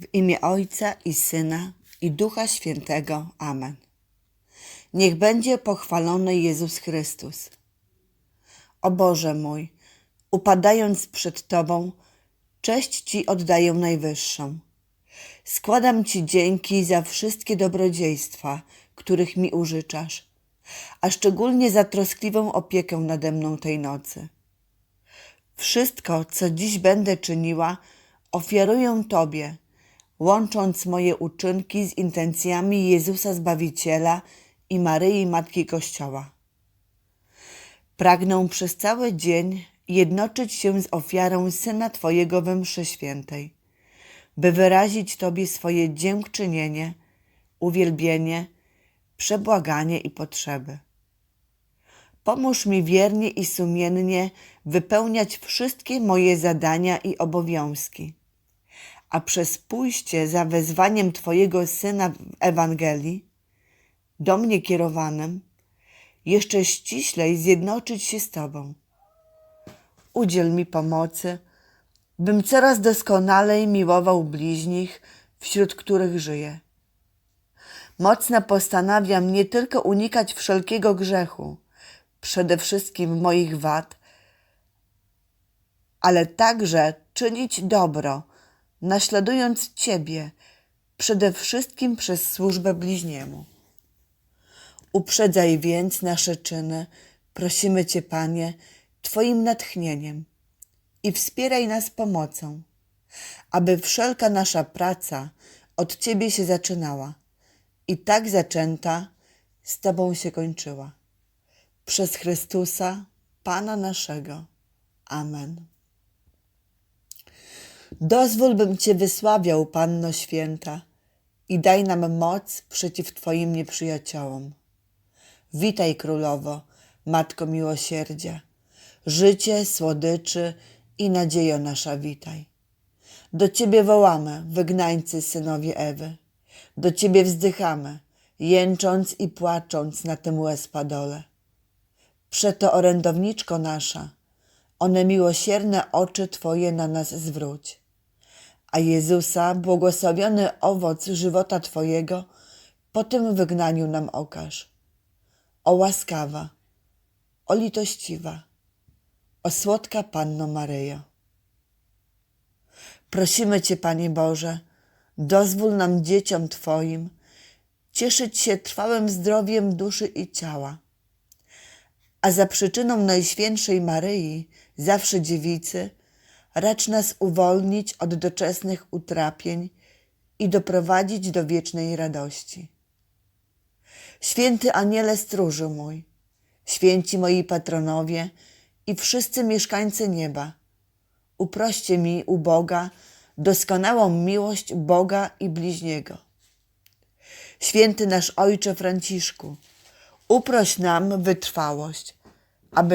W imię Ojca i Syna i Ducha Świętego. Amen. Niech będzie pochwalony Jezus Chrystus. O Boże mój, upadając przed Tobą, cześć Ci oddaję najwyższą. Składam Ci dzięki za wszystkie dobrodziejstwa, których mi użyczasz, a szczególnie za troskliwą opiekę nade mną tej nocy. Wszystko, co dziś będę czyniła, ofiaruję Tobie, łącząc moje uczynki z intencjami Jezusa Zbawiciela i Maryi Matki Kościoła. Pragnę przez cały dzień jednoczyć się z ofiarą Syna Twojego we mszy świętej, by wyrazić Tobie swoje dziękczynienie, uwielbienie, przebłaganie i potrzeby. Pomóż mi wiernie i sumiennie wypełniać wszystkie moje zadania i obowiązki, a przez pójście za wezwaniem Twojego Syna w Ewangelii, do mnie kierowanym, jeszcze ściślej zjednoczyć się z Tobą. Udziel mi pomocy, bym coraz doskonalej miłował bliźnich, wśród których żyję. Mocno postanawiam nie tylko unikać wszelkiego grzechu, przede wszystkim moich wad, ale także czynić dobro, naśladując Ciebie, przede wszystkim przez służbę bliźniemu. Uprzedzaj więc nasze czyny, prosimy Cię, Panie, Twoim natchnieniem i wspieraj nas pomocą, aby wszelka nasza praca od Ciebie się zaczynała i tak zaczęta z Tobą się kończyła. Przez Chrystusa, Pana naszego. Amen. Dozwól, bym Cię wysławiał, Panno Święta, i daj nam moc przeciw Twoim nieprzyjaciołom. Witaj, Królowo, Matko Miłosierdzia, życie, słodyczy i nadziejo nasza witaj. Do Ciebie wołamy, wygnańcy synowie Ewy. Do Ciebie wzdychamy, jęcząc i płacząc na tym łezpadole. Przeto, orędowniczko nasza, one miłosierne oczy Twoje na nas zwróć. A Jezusa, błogosławiony owoc żywota Twojego, po tym wygnaniu nam okaż. O łaskawa, o litościwa, o słodka Panno Maryjo. Prosimy Cię, Panie Boże, dozwól nam dzieciom Twoim cieszyć się trwałym zdrowiem duszy i ciała, a za przyczyną Najświętszej Maryi, zawsze dziewicy, racz nas uwolnić od doczesnych utrapień i doprowadzić do wiecznej radości. Święty Aniele stróżu mój, święci moi patronowie i wszyscy mieszkańcy nieba, uproście mi u Boga doskonałą miłość Boga i bliźniego. Święty nasz Ojcze Franciszku, uproś nam wytrwałość, aby